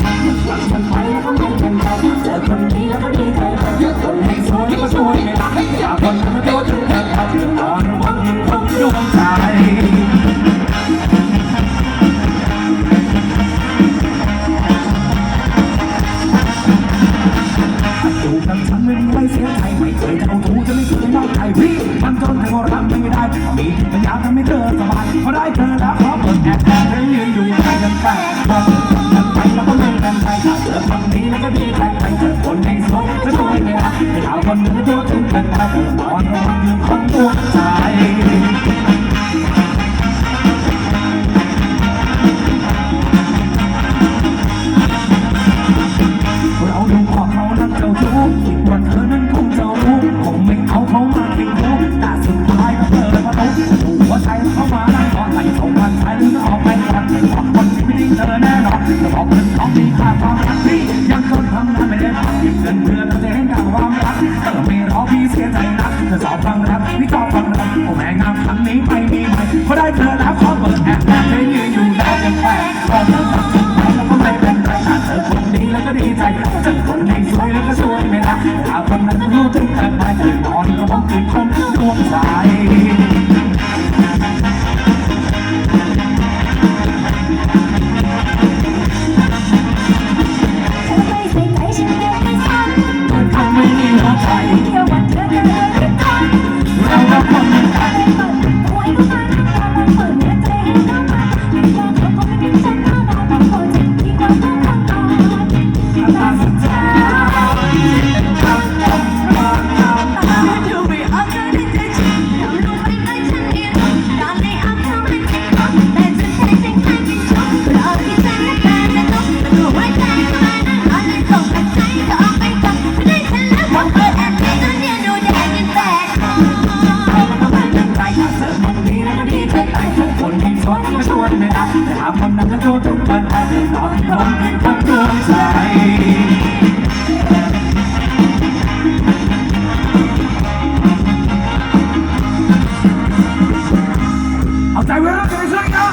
ไม่เป็นไรเจอคนใจเยอะคนให้สวยก็ช่วยไม่ได้อยากคนมาโดนถึงแทนเขาตอนวันยังคงดวงใจอยู่กับฉันไม่ไว้เสียใจไม่เคยจะเอาทูจะไม่เคยนอกใจพี่มันจนแต่ก็รับไม่ได้มีปัญญาทำให้เธอสบาย คนหนึ่งตัวถึงกันไปนอนนอนยืนของตัวใจเราดูพอเขานั้นเจ้าชู้คิดว่าเธอนั้นคงจะรู้คงไม่เอาเขามาเคียงคู่แต่สุดท้ายก็เธอประตูถูกหัวใจเขามานั่งก่อนไหลส่งกันใช้หรือออกไปก่อนบอกคนที่ไม่ได้เจอแน่นอนจะบอกเงินทองมีค่าความรักพี่ยังจนทำงานไม่ได้พักเก็บเงินเพื่อจะเห็นกับควา อสอบฟังรักพี่ชอบฟังรักโอ้แม่งามครั้งนี้ไม่มีใหม่พอได้เธอแล้วขอเปิดแอบแอบให้ยืนอยู่ได้กันแค่พอเธอตัดสินใจแล้วก็ไม่เป็นไรถ้าเธอคนดีแล้วก็ดีใจเจอคนดีสวยแล้วก็ช่วยไม่รักถ้าคนนั้นรู้ถึงกันไปนอ ทุคนที่ชวนก็ชวนเลแต่หากคนนั้นจะโวนทุกคนไปนอนที่ห้องที่พักดวงใจเอาใจไว้แล้วกันเลยครั